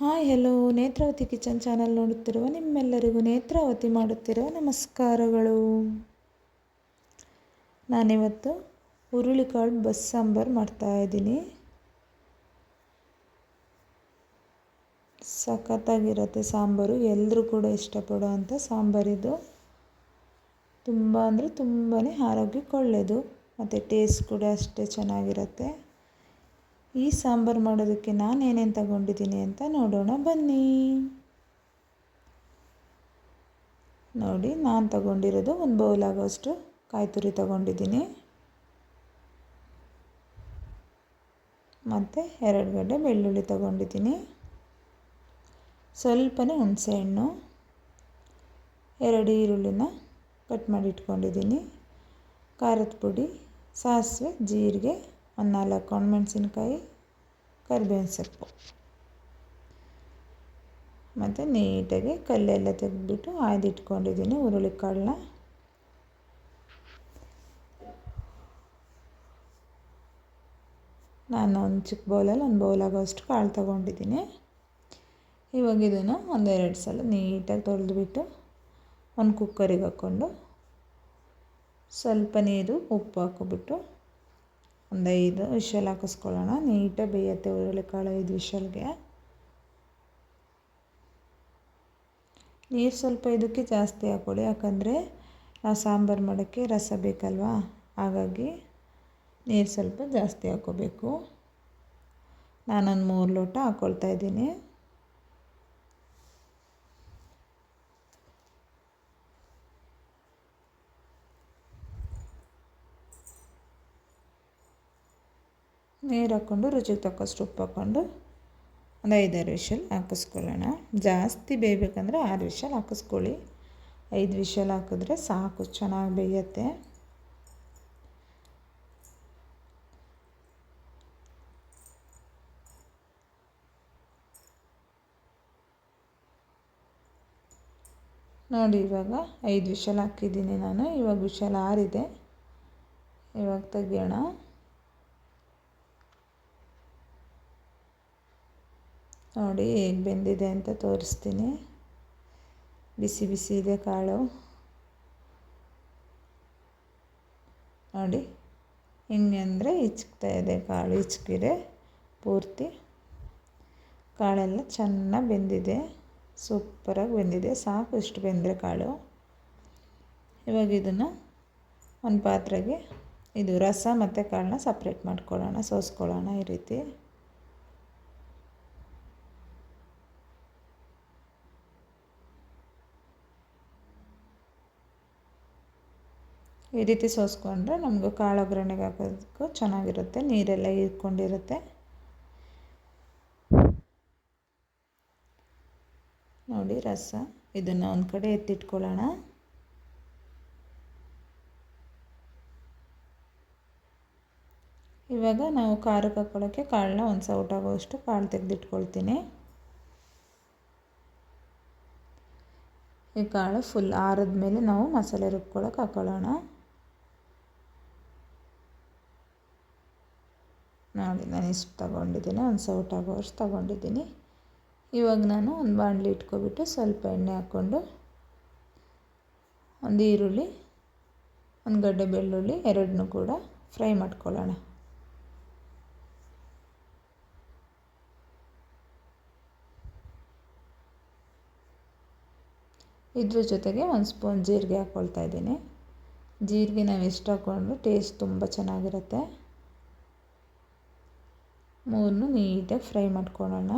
Hi hello Netravati kitchen channel ನೋಡುತ್ತಿರುವ ನಿಮ್ಮೆಲ್ಲರಿಗೂ ನೇತ್ರಾವತಿ ಮಾಡುತ್ತಿರುವ ನಮಸ್ಕಾರಗಳು. ನಾನಿವತ್ತು ಹುರುಳಿಕಾಳು ಬಸ್ ಸಾಂಬಾರು ಮಾಡ್ತಾಯಿದ್ದೀನಿ ಸಖತ್ತಾಗಿರುತ್ತೆ ಸಾಂಬಾರು. ಎಲ್ಲರೂ ಕೂಡ ಇಷ್ಟಪಡೋ ಅಂಥ ಸಾಂಬಾರಿದು ತುಂಬ ಅಂದರೆ ತುಂಬಾ ಆರೋಗ್ಯಕ್ಕೆ ಒಳ್ಳೆಯದು ಮತ್ತು ಟೇಸ್ಟ್ ಕೂಡ ಅಷ್ಟೇ ಚೆನ್ನಾಗಿರುತ್ತೆ. ಈ ಸಾಂಬಾರು ಮಾಡೋದಕ್ಕೆ ನಾನು ಏನೇನು ತಗೊಂಡಿದ್ದೀನಿ ಅಂತ ನೋಡೋಣ ಬನ್ನಿ. ನೋಡಿ, ನಾನು ತಗೊಂಡಿರೋದು ಒಂದು ಬೌಲ್ ಆಗೋಷ್ಟು ಕಾಯಿ ತುರಿ ತಗೊಂಡಿದ್ದೀನಿ. ಮತ್ತು ಎರಡು ಗಡ್ಡೆ ಬೆಳ್ಳುಳ್ಳಿ ತಗೊಂಡಿದ್ದೀನಿ. ಸ್ವಲ್ಪನೇ ಹುಣಸೆಹಣ್ಣು ಎರಡು ಈರುಳ್ಳಿನ ಕಟ್ ಮಾಡಿ ಇಟ್ಕೊಂಡಿದ್ದೀನಿ. ಖಾರದ ಪುಡಿ, ಸಾಸಿವೆ, ಜೀರಿಗೆ ಒಂದು ನಾಲ್ಕು ಮೆಣಸಿನ್ಕಾಯಿ ಕರಿಬೇವಿನ ಸೊಪ್ಪು. ಮತ್ತು ನೀಟಾಗಿ ಕಲ್ಲೆಲ್ಲ ತೆಗೆದ್ಬಿಟ್ಟು ಆಯ್ದಿಟ್ಕೊಂಡಿದ್ದೀನಿ ಹುರುಳಿಕಾಳನ್ನ ನಾನು ಒಂದು ಚಿಕ್ಕ ಬೌಲಲ್ಲಿ ಒಂದು ಬೌಲ್ ಕಾಳು ತೊಗೊಂಡಿದ್ದೀನಿ. ಇವಾಗ ಇದನ್ನು ಒಂದೆರಡು ಸಲ ನೀಟಾಗಿ ತೊಳೆದ್ಬಿಟ್ಟು ಒಂದು ಕುಕ್ಕರಿಗೆ ಹಾಕ್ಕೊಂಡು ಸ್ವಲ್ಪ ನೀರು ಉಪ್ಪು ಹಾಕ್ಕೊಬಿಟ್ಟು ಒಂದು ಐದು ವಿಷಲ್ ಹಾಕಿಸ್ಕೊಳ್ಳೋಣ. ನೀಟಾಗಿ ಬೇಯುತ್ತೆ ಹುರುಳಿಕಾಳು ಐದು ವಿಷಲ್ಗೆ. ನೀರು ಸ್ವಲ್ಪ ಇದಕ್ಕೆ ಜಾಸ್ತಿ ಹಾಕ್ಕೊಳ್ಳಿ. ಯಾಕಂದರೆ ನಾವು ಸಾಂಬಾರು ಮಾಡೋಕ್ಕೆ ರಸ ಬೇಕಲ್ವಾ? ಹಾಗಾಗಿ ನೀರು ಸ್ವಲ್ಪ ಜಾಸ್ತಿ ಹಾಕ್ಕೋಬೇಕು. ನಾನೊಂದು ಮೂರು ಲೋಟ ಹಾಕ್ಕೊಳ್ತಾ ಇದ್ದೀನಿ. ನೀರು ಹಾಕ್ಕೊಂಡು ರುಚಿಗೆ ತಕ್ಕಷ್ಟು ಉಪ್ಪು ಹಾಕ್ಕೊಂಡು ಒಂದು ಐದಾರು ವಿಷಲ್ ಹಾಕಿಸ್ಕೊಳ್ಳೋಣ. ಜಾಸ್ತಿ ಬೇಯಬೇಕಂದ್ರೆ ಆರು ವಿಷಲ್ ಹಾಕಿಸ್ಕೊಳ್ಳಿ. ಐದು ವಿಷಲ್ ಹಾಕಿದ್ರೆ ಸಾಕು, ಚೆನ್ನಾಗಿ ಬೇಯುತ್ತೆ. ನೋಡಿ, ಇವಾಗ ಐದು ವಿಷಲ್ ಹಾಕಿದ್ದೀನಿ ನಾನು. ಇವಾಗ ವಿಷಲ್ ಆರಿದೆ. ಇವಾಗ ತೆಗಿಯೋಣ. ನೋಡಿ ಹೇಗೆ ಬೆಂದಿದೆ ಅಂತ ತೋರಿಸ್ತೀನಿ. ಬಿಸಿ ಬಿಸಿ ಇದೆ ಕಾಳು. ನೋಡಿ ಹಿಂಗೆ ಅಂದರೆ ಹಿಚ್ಕ್ತಾ ಇದೆ ಕಾಳು, ಹಿಚ್ಕಿದೆ ಪೂರ್ತಿ. ಕಾಳೆಲ್ಲ ಚೆನ್ನಾಗಿ ಬೆಂದಿದೆ, ಸೂಪರಾಗಿ ಬೆಂದಿದೆ, ಸಾಕು ಇಷ್ಟು ಬೆಂದರೆ ಕಾಳು. ಇವಾಗ ಇದನ್ನು ಒಂದು ಪಾತ್ರೆಗೆ ಇದು ರಸ ಮತ್ತು ಕಾಳನ್ನ ಸಪ್ರೇಟ್ ಮಾಡ್ಕೊಳ್ಳೋಣ, ಸೋಸ್ಕೊಳ್ಳೋಣ ಈ ರೀತಿ. ಈ ರೀತಿ ಸೋಸ್ಕೊಂಡ್ರೆ ನಮಗೆ ಕಾಳು ಒಗ್ಗರಣೆಗೆ ಹಾಕೋದಕ್ಕೂ ಚೆನ್ನಾಗಿರುತ್ತೆ, ನೀರೆಲ್ಲ ಹೀರ್ಕೊಂಡಿರುತ್ತೆ. ನೋಡಿ ರಸ, ಇದನ್ನು ಒಂದು ಕಡೆ ಎತ್ತಿಟ್ಕೊಳ್ಳೋಣ. ಇವಾಗ ನಾವು ಖಾರಕ್ಕೆ ಹಾಕ್ಕೊಳ್ಳೋಕ್ಕೆ ಕಾಳನ್ನ ಒಂದು ಸೌಟ್ ಆಗೋಷ್ಟು ಕಾಳು ತೆಗೆದಿಟ್ಕೊಳ್ತೀನಿ. ಈ ಕಾಳು ಫುಲ್ ಆರಿದ ಮೇಲೆ ನಾವು ಮಸಾಲೆ ರುಬ್ಕೊಳಕ್ಕೆ ಹಾಕ್ಕೊಳ್ಳೋಣ ನೋಡಿ ನಾನು ಇಷ್ಟು ತಗೊಂಡಿದ್ದೀನಿ, ಒಂದು ಸೌಟ್ ಆಗೋವಷ್ಟು ತಗೊಂಡಿದ್ದೀನಿ. ಇವಾಗ ನಾನು ಒಂದು ಬಾಣಲಿ ಇಟ್ಕೊಬಿಟ್ಟು ಸ್ವಲ್ಪ ಎಣ್ಣೆ ಹಾಕ್ಕೊಂಡು ಒಂದು ಈರುಳ್ಳಿ, ಒಂದು ಗಡ್ಡೆ ಬೆಳ್ಳುಳ್ಳಿ, ಎರಡನ್ನೂ ಕೂಡ ಫ್ರೈ ಮಾಡ್ಕೊಳ್ಳೋಣ. ಇದ್ರ ಜೊತೆಗೆ ಒಂದು ಸ್ಪೂನ್ ಜೀರಿಗೆ ಹಾಕ್ಕೊಳ್ತಾ ಇದ್ದೀನಿ. ಜೀರಿಗೆ ನಾವು ಎಷ್ಟು ಹಾಕ್ಕೊಂಡ್ರು ಟೇಸ್ಟ್ ತುಂಬ ಚೆನ್ನಾಗಿರುತ್ತೆ. ಮೂರನ್ನು ನೀಟಾಗಿ ಫ್ರೈ ಮಾಡ್ಕೊಳ್ಳೋಣ.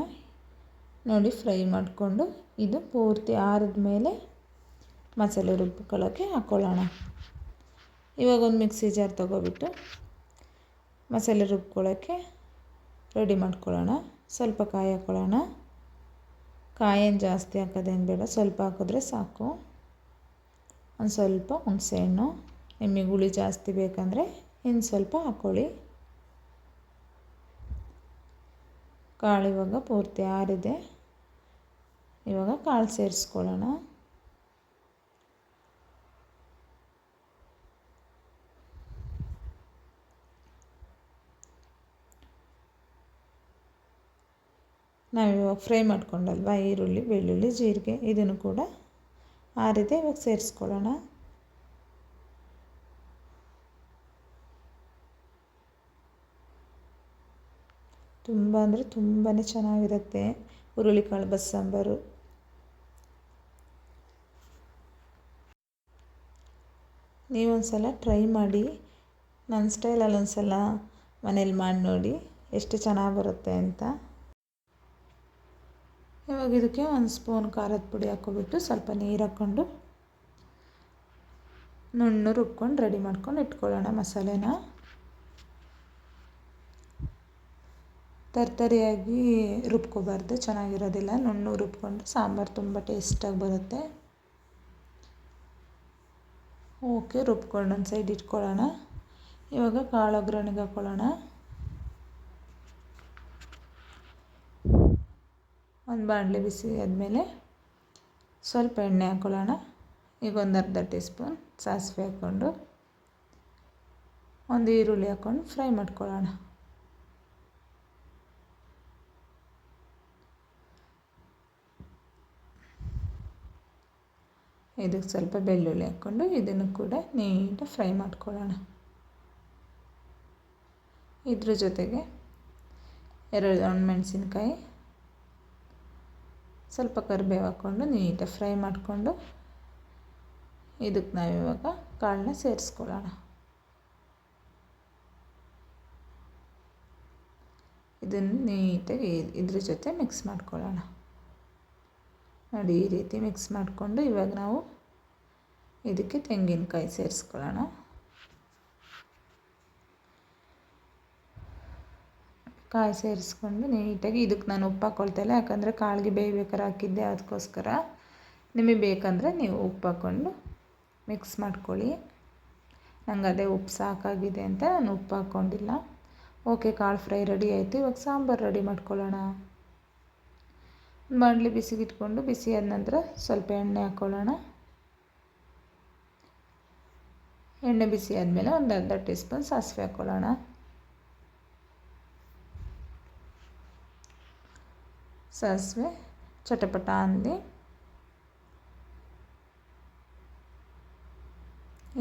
ನೋಡಿ ಫ್ರೈ ಮಾಡಿಕೊಂಡು ಇದು ಪೂರ್ತಿ ಆರಿದ ಮೇಲೆ ಮಸಾಲೆ ರುಬ್ಕೊಳ್ಳೋಕ್ಕೆ ಹಾಕ್ಕೊಳ್ಳೋಣ. ಇವಾಗ ಒಂದು ಮಿಕ್ಸಿ ಜಾರ್ ತೊಗೊಬಿಟ್ಟು ಮಸಾಲೆ ರುಬ್ಕೊಳ್ಳೋಕ್ಕೆ ರೆಡಿ ಮಾಡ್ಕೊಳ್ಳೋಣ. ಸ್ವಲ್ಪ ಕಾಯಿ ಹಾಕ್ಕೊಳ್ಳೋಣ. ಕಾಯೇನು ಜಾಸ್ತಿ ಹಾಕೋದೇನು ಬೇಡ, ಸ್ವಲ್ಪ ಹಾಕಿದ್ರೆ ಸಾಕು. ಒಂದು ಸ್ವಲ್ಪ ಹುಣಸೆಹಣ್ಣು ನಿಮಗೆ ಹುಳಿ ಜಾಸ್ತಿ ಬೇಕಂದರೆ ಇನ್ನು ಸ್ವಲ್ಪ ಹಾಕ್ಕೊಳ್ಳಿ. ಕಾಳು ಇವಾಗ ಪೂರ್ತಿ ಆರಿದೆ. ಇವಾಗ ಕಾಳು ಸೇರಿಸ್ಕೊಳ್ಳೋಣ. ನಾವಿವಾಗ ಫ್ರೈ ಮಾಡ್ಕೊಂಡಲ್ವ ಈರುಳ್ಳಿ, ಬೆಳ್ಳುಳ್ಳಿ, ಜೀರಿಗೆ ಇದನ್ನು ಕೂಡ ಆರಿದೆ. ಇವಾಗ ಸೇರಿಸ್ಕೊಳ್ಳೋಣ. ತುಂಬ ಅಂದರೆ ತುಂಬಾ ಚೆನ್ನಾಗಿರುತ್ತೆ. ಹುರುಳಿಕಾಳು, ಬಸ್ಸಾಂಬಾರು. ನೀವೊಂದು ಸಲ ಟ್ರೈ ಮಾಡಿ ನನ್ನ ಸ್ಟೈಲಲ್ಲಿ ಒಂದು ಸಲ ಮನೇಲಿ ಮಾಡಿ ನೋಡಿ ಎಷ್ಟು ಚೆನ್ನಾಗಿ ಬರುತ್ತೆ ಅಂತ. ಇವಾಗ ಇದಕ್ಕೆ ಒಂದು ಸ್ಪೂನ್ ಖಾರದ ಪುಡಿ ಹಾಕ್ಕೊಬಿಟ್ಟು ಸ್ವಲ್ಪ ನೀರು ಹಾಕ್ಕೊಂಡು, ನುಣ್ಣು ರುಬ್ಕೊಂಡು ರೆಡಿ ಮಾಡ್ಕೊಂಡು ಇಟ್ಕೊಳ್ಳೋಣ ಮಸಾಲೆನ. ತರ್ತರಿಯಾಗಿ ರುಬ್ಕೋಬಾರ್ದು, ಚೆನ್ನಾಗಿರೋದಿಲ್ಲ. ನುಣ್ಣು ರುಬ್ಕೊಂಡು ಸಾಂಬಾರು ತುಂಬ ಟೇಸ್ಟಾಗಿ ಬರುತ್ತೆ. ಓಕೆ, ರುಬ್ಕೊಂಡು ಒಂದು ಸೈಡ್ ಇಟ್ಕೊಳ್ಳೋಣ. ಇವಾಗ ಕಾಳು ಒಗ್ಗರಣೆಗೆ ಹಾಕ್ಕೊಳ್ಳೋಣ ಒಂದು ಬಾಣಲೆ ಬಿಸಿ ಆದಮೇಲೆ ಸ್ವಲ್ಪ ಎಣ್ಣೆ ಹಾಕ್ಕೊಳ್ಳೋಣ ಈಗ ಒಂದು ಅರ್ಧ ಟೀ ಸ್ಪೂನ್ ಸಾಸಿವೆ ಹಾಕ್ಕೊಂಡು, ಒಂದು ಈರುಳ್ಳಿ ಹಾಕ್ಕೊಂಡು ಫ್ರೈ ಮಾಡ್ಕೊಳ್ಳೋಣ. ಇದಕ್ಕೆ ಸ್ವಲ್ಪ ಬೆಳ್ಳುಳ್ಳಿ ಹಾಕ್ಕೊಂಡು ಇದನ್ನು ಕೂಡ ನೀಟಾಗಿ ಫ್ರೈ ಮಾಡ್ಕೊಳ್ಳೋಣ. ಇದ್ರ ಜೊತೆಗೆ ಎರಡು ಒಣಮೆಣಸಿನ್ಕಾಯಿ, ಸ್ವಲ್ಪ ಕರಿಬೇವು ಹಾಕ್ಕೊಂಡು ನೀಟಾಗಿ ಫ್ರೈ ಮಾಡಿಕೊಂಡು ಇದಕ್ಕೆ ನಾವಿವಾಗ ಕಾಳನ್ನ ಸೇರಿಸ್ಕೊಳ್ಳೋಣ. ಇದನ್ನು ನೀಟಾಗಿ ಇದ್ರ ಜೊತೆ ಮಿಕ್ಸ್ ಮಾಡ್ಕೊಳ್ಳೋಣ. ನೋಡಿ ಈ ರೀತಿ ಮಿಕ್ಸ್ ಮಾಡಿಕೊಂಡು ಇವಾಗ ನಾವು ಇದಕ್ಕೆ ತೆಂಗಿನಕಾಯಿ ಸೇರಿಸ್ಕೊಳ್ಳೋಣ. ಕಾಯಿ ಸೇರಿಸ್ಕೊಂಡು ನೀಟಾಗಿ ಇದಕ್ಕೆ ನಾನು ಉಪ್ಪು ಹಾಕ್ಕೊಳ್ತಾಯಿಲ್ಲ ಯಾಕಂದರೆ ಕಾಳಿಗೆ ಬೇಯ್ಬೇಕಾರೆ ಹಾಕಿದ್ದೆ, ಅದಕ್ಕೋಸ್ಕರ. ನಿಮಗೆ ಬೇಕಂದರೆ ನೀವು ಉಪ್ಪು ಹಾಕ್ಕೊಂಡು ಮಿಕ್ಸ್ ಮಾಡ್ಕೊಳ್ಳಿ. ನಂಗೆ ಅದೇ ಉಪ್ಪು ಸಾಕಾಗಿದೆ ಅಂತ ನಾನು ಉಪ್ಪು ಹಾಕ್ಕೊಂಡಿಲ್ಲ. ಓಕೆ, ಕಾಳು ಫ್ರೈ ರೆಡಿ ಆಯಿತು. ಇವಾಗ ಸಾಂಬಾರು ರೆಡಿ ಮಾಡ್ಕೊಳ್ಳೋಣ. ಬಾಣಲಿ ಬಿಸಿಗಿಟ್ಕೊಂಡು ಬಿಸಿ ಆದ ನಂತರ ಸ್ವಲ್ಪ ಎಣ್ಣೆ ಹಾಕ್ಕೊಳ್ಳೋಣ. ಎಣ್ಣೆ ಬಿಸಿ ಆದಮೇಲೆ ಒಂದು ಅರ್ಧ ಟೀ ಸ್ಪೂನ್ ಸಾಸಿವೆ ಹಾಕ್ಕೊಳ್ಳೋಣ ಸಾಸಿವೆ ಚಟಪಟ ಅಂದು.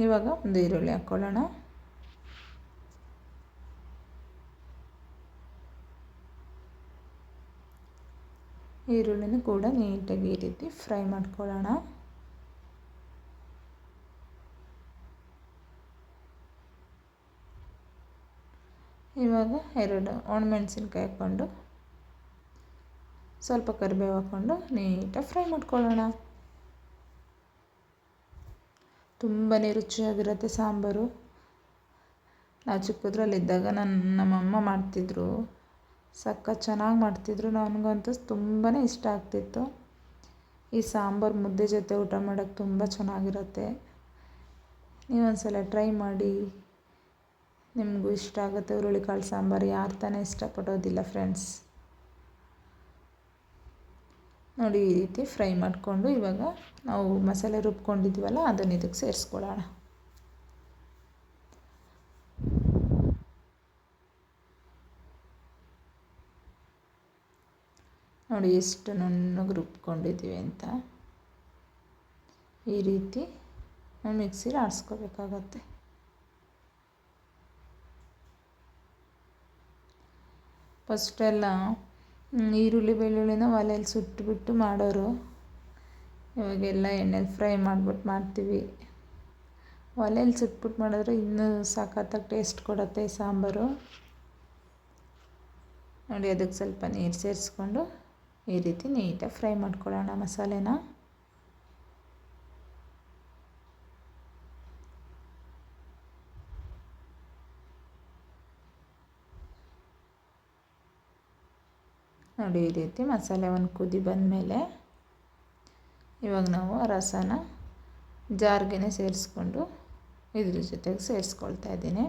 ಇವಾಗ ಒಂದು ಈರುಳ್ಳಿ ಹಾಕ್ಕೊಳ್ಳೋಣ ಈರುಳ್ಳಿನೂ ಕೂಡ ನೀಟಾಗಿ ಈ ರೀತಿ ಫ್ರೈ ಮಾಡ್ಕೊಳ್ಳೋಣ. ಇವಾಗ ಎರಡು ಒಣಮೆಣಸಿನ್ಕಾಯಿ ಹಾಕ್ಕೊಂಡು ಸ್ವಲ್ಪ ಕರಿಬೇವು ಹಾಕ್ಕೊಂಡು ನೀಟಾಗಿ ಫ್ರೈ ಮಾಡ್ಕೊಳ್ಳೋಣ. ತುಂಬಾ ರುಚಿಯಾಗಿರುತ್ತೆ ಸಾಂಬಾರು. ನಾವು ಚಿಕ್ಕದ್ರಲ್ಲಿದ್ದಾಗ ನನ್ನ ನಮ್ಮಮ್ಮ ಮಾಡ್ತಿದ್ರು. ಸಕ್ಕ ಚೆನ್ನಾಗಿ ಮಾಡ್ತಿದ್ರು. ನನಗಂತೂ ತುಂಬಾ ಇಷ್ಟ ಆಗ್ತಿತ್ತು. ಈ ಸಾಂಬಾರು ಮುದ್ದೆ ಜೊತೆ ಊಟ ಮಾಡೋಕ್ಕೆ ತುಂಬ ಚೆನ್ನಾಗಿರುತ್ತೆ. ನೀವೊಂದ್ಸಲ ಟ್ರೈ ಮಾಡಿ. ನಿಮಗೂ ಇಷ್ಟ ಆಗುತ್ತೆ ಹುರುಳಿಕಾಳು ಸಾಂಬಾರು, ಯಾರು ತಾನೇ ಇಷ್ಟಪಡೋದಿಲ್ಲ ಫ್ರೆಂಡ್ಸ್ ನೋಡಿ, ಈ ರೀತಿ ಫ್ರೈ ಮಾಡಿಕೊಂಡು ಇವಾಗ ನಾವು ಮಸಾಲೆ ರುಬ್ಕೊಂಡಿದ್ವಲ್ಲ, ಅದನ್ನು ಇದಕ್ಕೆ ಸೇರಿಸ್ಕೊಳ್ಳೋಣ. ನೋಡಿ, ಎಷ್ಟು ನುಣ್ಣಗೆ ರುಬ್ಕೊಂಡಿದ್ದೀವಿ ಅಂತ. ಈ ರೀತಿ ನಾವು ಮಿಕ್ಸಿಲಿ ಆಡಿಸ್ಕೋಬೇಕಾಗತ್ತೆ. ಫಸ್ಟೆಲ್ಲ ಈರುಳ್ಳಿ ಬೆಳ್ಳುಳ್ಳಿನ ಒಲೆಯಲ್ಲಿ ಸುಟ್ಟುಬಿಟ್ಟು ಮಾಡೋರು. ಇವಾಗೆಲ್ಲ ಎಣ್ಣೆಲಿ ಫ್ರೈ ಮಾಡ್ಬಿಟ್ಟು ಮಾಡ್ತೀವಿ. ಒಲೆಯಲ್ಲಿ ಸುಟ್ಬಿಟ್ಟು ಮಾಡಿದ್ರೆ ಇನ್ನೂ ಸಖತ್ತಾಗಿ ಟೇಸ್ಟ್ ಕೊಡುತ್ತೆ ಸಾಂಬಾರು. ನೋಡಿ, ಅದಕ್ಕೆ ಸ್ವಲ್ಪ ನೀರು ಸೇರಿಸ್ಕೊಂಡು ಈ ರೀತಿ ನೀಟಾಗಿ ಫ್ರೈ ಮಾಡ್ಕೊಳ್ಳೋಣ ಮಸಾಲೆನ. ನೋಡಿ ಈ ರೀತಿ ಮಸಾಲೆ ಒಂದು ಕುದಿ ಬಂದಮೇಲೆ ಇವಾಗ ನಾವು ರಸನ ಜಾರ್ಗೆ ಸೇರಿಸ್ಕೊಂಡು ಇದ್ರ ಜೊತೆಗೆ ಸೇರಿಸ್ಕೊಳ್ತಾ ಇದ್ದೀನಿ.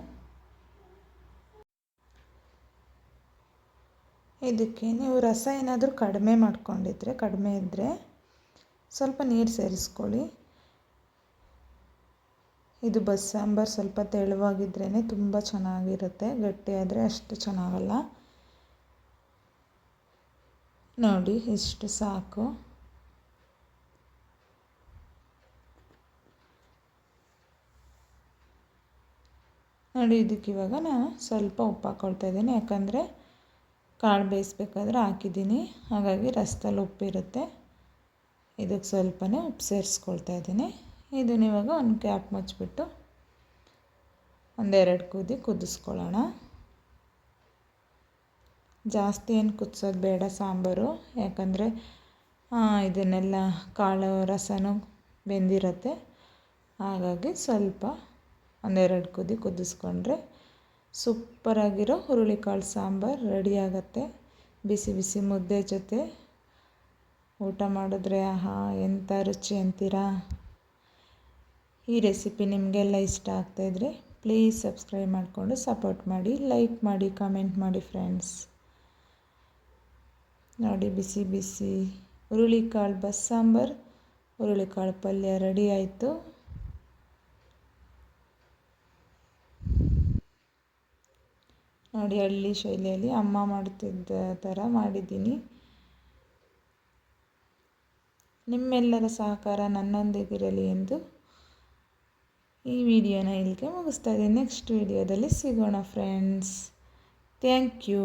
ಇದಕ್ಕೆ ನೀವು ರಸ ಏನಾದರೂ ಕಡಿಮೆ ಮಾಡ್ಕೊಂಡಿದ್ರೆ, ಕಡಿಮೆ ಇದ್ದರೆ ಸ್ವಲ್ಪ ನೀರು ಸೇರಿಸ್ಕೊಳ್ಳಿ. ಇದು ಬಸ್ಸಾಂಬಾರು ಸ್ವಲ್ಪ ತೆಳುವಾಗಿದ್ರೇ ತುಂಬ ಚೆನ್ನಾಗಿರುತ್ತೆ, ಗಟ್ಟಿಯಾದರೆ ಅಷ್ಟು ಚೆನ್ನಾಗಲ್ಲ. ನೋಡಿ, ಇಷ್ಟು ಸಾಕು. ನೋಡಿ, ಇದಕ್ಕೆ ಇವಾಗ ನಾನು ಸ್ವಲ್ಪ ಉಪ್ಪು ಹಾಕ್ಕೊಳ್ತಾ ಇದ್ದೀನಿ. ಯಾಕಂದರೆ ಕಾಳು ಬೇಯಿಸ್ಬೇಕಾದ್ರೆ ಹಾಕಿದ್ದೀನಿ. ಹಾಗಾಗಿ ರಸದಲ್ಲಿ ಉಪ್ಪಿರುತ್ತೆ. ಇದಕ್ಕೆ ಸ್ವಲ್ಪನೇ ಉಪ್ಪು ಸೇರಿಸ್ಕೊಳ್ತಾ ಇದ್ದೀನಿ. ಇದನ್ನ ಇವಾಗ ಒಂದು ಕ್ಯಾಪ್ ಮುಚ್ಚಿಬಿಟ್ಟು ಒಂದೆರಡು ಕುದಿ ಕುದಿಸ್ಕೊಳ್ಳೋಣ. ಜಾಸ್ತಿ ಏನು ಕುದಿಸೋದು ಬೇಡ ಸಾಂಬಾರು. ಯಾಕಂದರೆ ಇದನ್ನೆಲ್ಲ ಕಾಳು ರಸನೂ ಬೆಂದಿರತ್ತೆ. ಹಾಗಾಗಿ ಸ್ವಲ್ಪ ಒಂದೆರಡು ಕುದಿ ಕುದಿಸ್ಕೊಂಡ್ರೆ ಸೂಪರಾಗಿರೋ ಹುರುಳಿಕಾಳು ಸಾಂಬಾರು ರೆಡಿ ಆಗುತ್ತೆ. ಬಿಸಿ ಬಿಸಿ ಮುದ್ದೆ ಜೊತೆ. ಊಟ ಮಾಡಿದ್ರೆ, ಆಹಾ ಎಂಥ ರುಚಿ ಅಂತೀರಾ? ಈ ರೆಸಿಪಿ ನಿಮಗೆಲ್ಲ ಇಷ್ಟ ಆಗ್ತಾಯಿದ್ರೆ ಪ್ಲೀಸ್ ಸಬ್ಸ್ಕ್ರೈಬ್ ಮಾಡಿಕೊಂಡು ಸಪೋರ್ಟ್ ಮಾಡಿ, ಲೈಕ್ ಮಾಡಿ, ಕಮೆಂಟ್ ಮಾಡಿ, ಫ್ರೆಂಡ್ಸ್. ನೋಡಿ, ಬಿಸಿ ಬಿಸಿ. ಹುರುಳಿಕಾಳು ಬಸ್ ಸಾಂಬಾರು ಹುರುಳಿಕಾಳು ಪಲ್ಯ ರೆಡಿ ಆಯಿತು. ನೋಡಿ, ಹಳ್ಳಿ ಶೈಲಿಯಲ್ಲಿ ಅಮ್ಮ ಮಾಡ್ತಿದ್ದ ಥರ ಮಾಡಿದ್ದೀನಿ. ನಿಮ್ಮೆಲ್ಲರ ಸಹಕಾರ ನನ್ನೊಂದಿಗಿರಲಿ ಎಂದು ಈ ವಿಡಿಯೋನ ಇಲ್ಲಿಗೆ ಮುಗಿಸ್ತಾ ಇದ್ದೀನಿ. ನೆಕ್ಸ್ಟ್ ವಿಡಿಯೋದಲ್ಲಿ ಸಿಗೋಣ ಫ್ರೆಂಡ್ಸ್ ಥ್ಯಾಂಕ್ ಯು